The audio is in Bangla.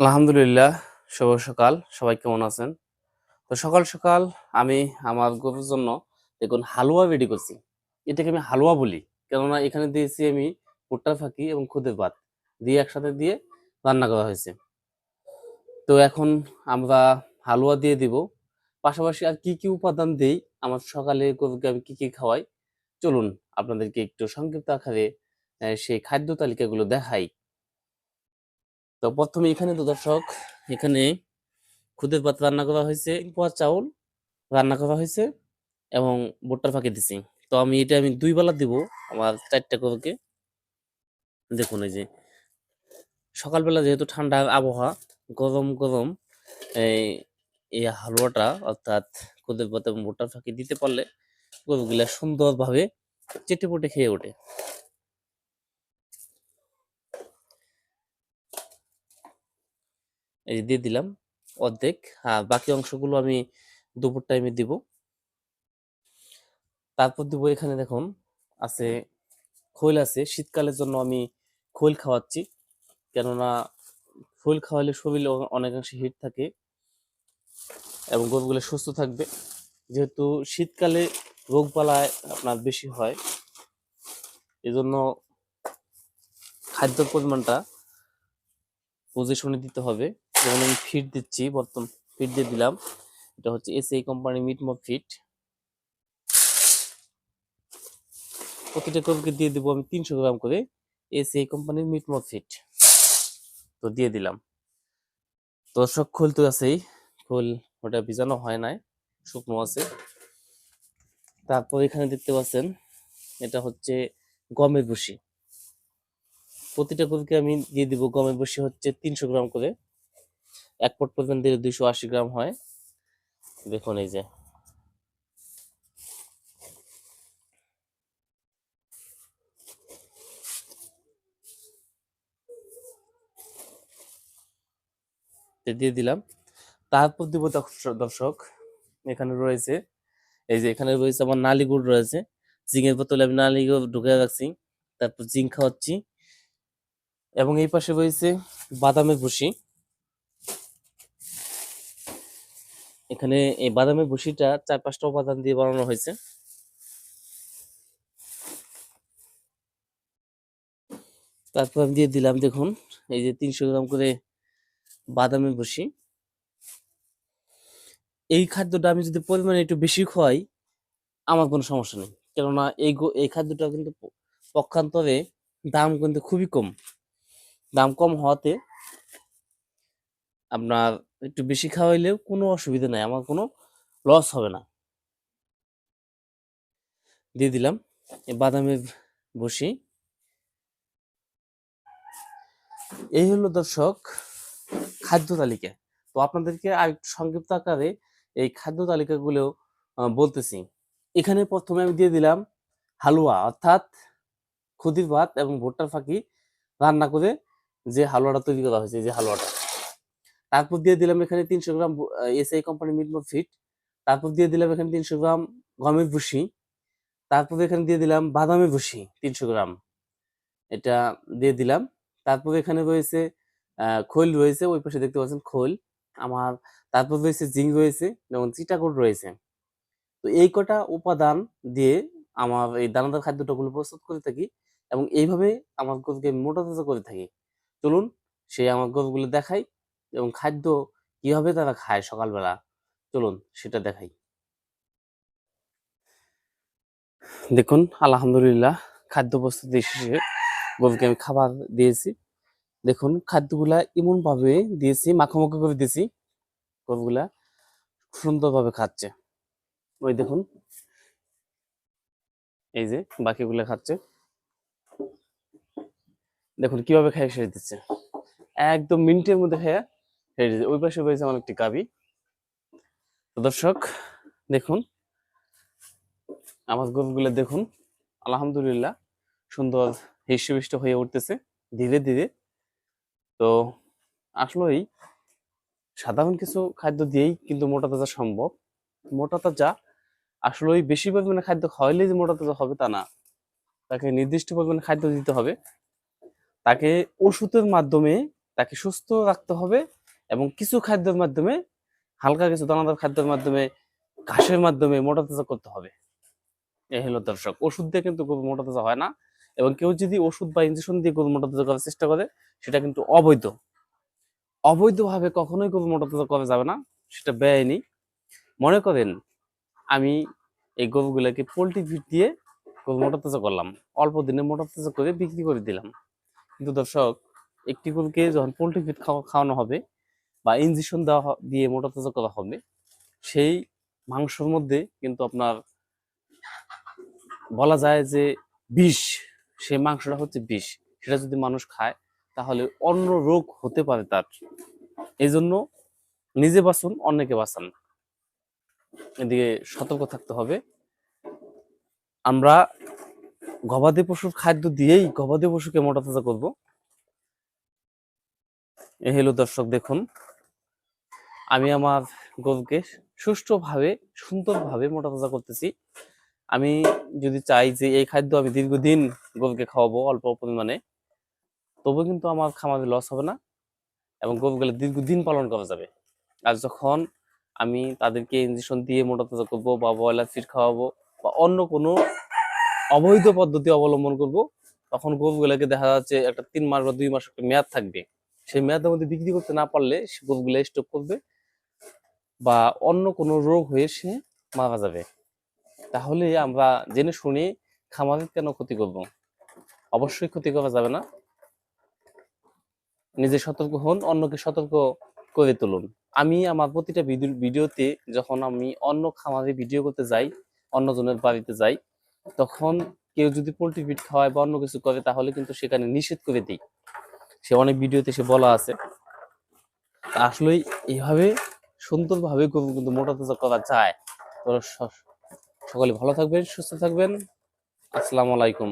আলহামদুলিল্লাহ, শুভ সকাল। সবাই কেমন আছেন? তো সকাল সকাল আমি আমার গরুর জন্য দেখুন হালুয়া রেডি করছি। এটাকে আমি হালুয়া বলি। কেননা এখানে দিয়েছি আমি ভুট্টার ফাঁকি এবং খুদের ভাত দিয়ে একসাথে দিয়ে রান্না করা হয়েছে। তো এখন আমরা হালুয়া দিয়ে দিব। পাশাপাশি আর কি কি উপাদান দেই আমার সকালে গরুকে আমি কি কি খাওয়াই, চলুন আপনাদেরকে একটু সংক্ষিপ্ত আকারে সেই খাদ্য তালিকাগুলো দেখাই। তো প্রথমে এখানে তো দর্শক, এখানে খুদের ভাত রান্না করা হয়েছে পোয়া চাউল রান্না করা হয়েছে এবং ভুট্টার ফাঁকি দিছি। তো আমি এটা আমি দুই বেলা দিব, আমার চারটা গরুকে। দেখুন এই যে, সকালবেলা যেহেতু ঠান্ডা আবহাওয়া, গরম গরম, এই এই হালুয়াটা অর্থাৎ খুদের ভাত এবং ভুট্টার ফাঁকি দিতে পারলে গরুগুলা সুন্দরভাবে চেটে পুটে খেয়ে ওঠে। এই দিয়ে দিলাম অর্ধেক। আর বাকি অংশগুলো আমি দুপুর টাইমে দিব। তারপর দিব এখানে দেখুন, আছে খৈল আছে। শীতকালের জন্য আমি খৈল খাওয়াচ্ছি। কেননা খৈল খাওয়ালে শরীরে অনেকাংশে হিট থাকে এবং গরুগুলো সুস্থ থাকবে। যেহেতু শীতকালে রোগবালায় আপনার বেশি হয়, এজন্য খাদ্যের পরিমাণটা পজিশনে দিতে হবে। যেমন আমি ফিট দিচ্ছি, বর্তমান ফিট দিয়ে দিলাম, এটা হচ্ছে এসএই কোম্পানি মিটমপ ফিট প্রতিটা গরুকে দিয়ে দিব আমি তিনশো গ্রাম করে এসএই কোম্পানির মিটমপ ফিট তো দিয়ে দিলাম। তো সব খোল তো আছেই, খোল ওটা ভিজানো হয় নাই, শুকনো আছে। তারপর এখানে দেখতে পাচ্ছেন, এটা হচ্ছে গমের ভুসি প্রতিটা গরুকে আমি দিয়ে দিব গমের ভুসি হচ্ছে তিনশো গ্রাম করে। এক পট পরিমাণ দিলে দুইশো আশি গ্রাম হয়। দেখুন এই যে। দিয়ে দিলাম। তারপর দিব দর্শ- দর্শক, এখানে রয়েছে, এই যে এখানে রয়েছে আমার নালি গুড় রয়েছে। জিঙ্কের বোতলে আমি নালি গুড় ঢুকে রাখছি, তারপর জিঙ্ক খাওয়াচ্ছি। এবং এই পাশে রয়েছে বাদামের ভুসি। এখানে এই বাদামের ভুসিটা চার পাঁচটা উপাদান দিয়ে বানানো হয়েছে। তারপর আমি দিয়ে দিলাম, দেখুন, এই যে তিনশো গ্রাম করে বাদামের ভুসি এই খাদ্যটা আমি যদি পরিমাণে একটু বেশি খাওয়াই আমার কোনো সমস্যা নেই। কেননা এই এই খাদ্যটা কিন্তু পক্ষান্তরে দাম কিন্তু খুবই কম। দাম কম হওয়াতে আপনার একটু বেশি খাওয়াইলেও কোনো অসুবিধা নাই, আমার কোনো লস হবে না। দিয়ে দিলাম বাদামের বসি এই হলো দর্শক খাদ্য তালিকা। তো আপনাদেরকে আর সংক্ষিপ্ত আকারে এই খাদ্য তালিকাগুলো বলতেছি। এখানে প্রথমে আমি দিয়ে দিলাম হালুয়া, অর্থাৎ খুদির ভাত এবং ভুট্টার ফাঁকি রান্না করে যে হালুয়াটা তৈরি করা হয়েছে যে হালুয়াটা। তারপর দিয়ে দিলাম এখানে তিনশো গ্রাম এসআই কোম্পানি মিটমো ফিট তারপর দিয়ে দিলাম এখানে তিনশো গ্রাম গমের ভুসি, তারপর এখানে দিয়ে দিলাম বাদামের ভুসি তিনশো গ্রাম। এটা দিয়ে দিলাম। তারপর এখানে রয়েছে খোল রয়েছে, ওই পাশে দেখতে পাচ্ছেন খোল, আমার তারপর রয়েছে জিঙ্ক রয়েছে, যেমন চিটাকোট রয়েছে। তো এই কটা উপাদান দিয়ে আমার এই দানাদার খাদ্যটাগুলো প্রস্তুত করে থাকি এবং এইভাবে আমার গরুকে মোটা তাজা করে থাকি। চলুন সে আমার গরুগুলো দেখাই। এবং খাদ্য কীভাবে তারা খায় সকালবেলা? চলুন সেটা দেখাই। দেখুন, আলহামদুলিল্লাহ খাদ্য প্রস্তুতি শেষে গরুকে আমি খাবার দিয়েছি। দেখুন, খাদ্যগুলা এমন ভাবে দিয়েছি, মাখামাখি করে দিয়েছি। গরুগুলা সুন্দরভাবে খাচ্ছে। ওই দেখুন। এই যে বাকিগুলো খাচ্ছে। দেখুন কীভাবে খেয়ে শেষ দিচ্ছে। একদম মিনিটের মধ্যে দিচ্ছে ওই পাশে রয়েছে আমার একটি গাবি। তো দর্শক, দেখুন, আমার গরুগুলো দেখুন, আলহামদুলিল্লাহ সুন্দর হৃষ্টপুষ্ট হয়ে উঠতেছে ধীরে ধীরে। তো আসলেই সাধারণ কিছু খাদ্য দিয়েই কিন্তু মোটা তাজা সম্ভব। মোটা তাজা আসলেই বেশি পরিমাণে খাদ্য খাওয়াইলেই যে মোটা তাজা হবে তা না। তাকে নির্দিষ্ট পরিমাণে খাদ্য দিতে হবে। তাকে ওষুধের মাধ্যমে তাকে সুস্থ রাখতে হবে এবং কিছু খাদ্যের মাধ্যমে, হালকা কিছু দানাদার খাদ্যের মাধ্যমে, ঘাসের মাধ্যমে মোটা তাজা করতে হবে। এই হলো দর্শক, ওষুধ দিয়ে কিন্তু গরু মোটা তাজা হয় না এবং কেউ যদি ওষুধ বা ইঞ্জেকশন দিয়ে গরু মোটা তাজা করার চেষ্টা করে, সেটা কিন্তু অবৈধ। অবৈধভাবে কখনোই গরু মোটা তাজা করা যাবে না, সেটা বেআইনি। মনে করেন, আমি এই গরুগুলোকে পোলট্রি ফিড দিয়ে গরু মোটা তাজা করলাম, অল্প দিনে মোটা তাজা করে বিক্রি করে দিলাম। কিন্তু দর্শক, একটি গরুকে যখন পোলট্রি ফিড খাওয়ানো হবে বা ইঞ্জেকশন দেওয়া দিয়ে মোটা তাজা করা হবে, সেই মাংসের মধ্যে কিন্তু আপনার বলা যায় যে বিষ, সেই মাংসটা হচ্ছে বিষ, সেটা যদি মানুষ খায় তাহলে অন্য রোগ হতে পারে তার। এই জন্য নিজে বাঁচুন, অন্যকে বাঁচান। এদিকে সতর্ক থাকতে হবে। আমরা গবাদি পশুর খাদ্য দিয়েই গবাদি পশুকে মোটা তাজা করব। এ হলো দর্শক, দেখুন। আমি আমার গরুকে সুষ্ঠুভাবে, সুন্দরভাবে মোটা তাজা করতেছি। আমি যদি চাই যে এই খাদ্য আমি দীর্ঘদিন গরুকে খাওয়াবো অল্প পরিমাণে, তবু কিন্তু আমার খামারে লস হবে না এবং গরুগুলো দীর্ঘদিন পালন করা যাবে। আর যখন আমি তাদেরকে ইঞ্জেকশন দিয়ে মোটা তাজা করব বা ব্রয়লার ফিড খাওয়াবো বা অন্য কোনো অবৈধ পদ্ধতি অবলম্বন করব, তখন গরুগুলোকে দেখা যাচ্ছে একটা তিন মাস বা দুই মাস একটা মেয়াদ থাকবে। সেই মেয়াদের মধ্যে বিক্রি করতে না পারলে সে গরুগুলো স্টক করবে বা অন্য কোনো রোগ হয়ে সে মারা যাবে। তাহলে আমরা জেনে শুনে খামারের কেন ক্ষতি করব? অবশ্যই ক্ষতি করা যাবে না। নিজে সতর্ক হন, অন্যকে সতর্ক করে তুলুন। আমি আমার প্রতিটা ভিডিওতে যখন আমি অন্য খামারে ভিডিও করতে যাই, অন্যজনের বাড়িতে যাই, তখন কেউ যদি পোলট্রি ফিট খাওয়ায় বা অন্য কিছু করে, তাহলে কিন্তু সেখানে নিষেধ করে দিই। সে অনেক ভিডিওতে সে বলা আছে। আসলেই এইভাবে সুন্দরভাবে গরু কিন্তু মোটা তাজা করা যায়। তো সকলে ভালো থাকবেন, সুস্থ থাকবেন। আসসালামু আলাইকুম।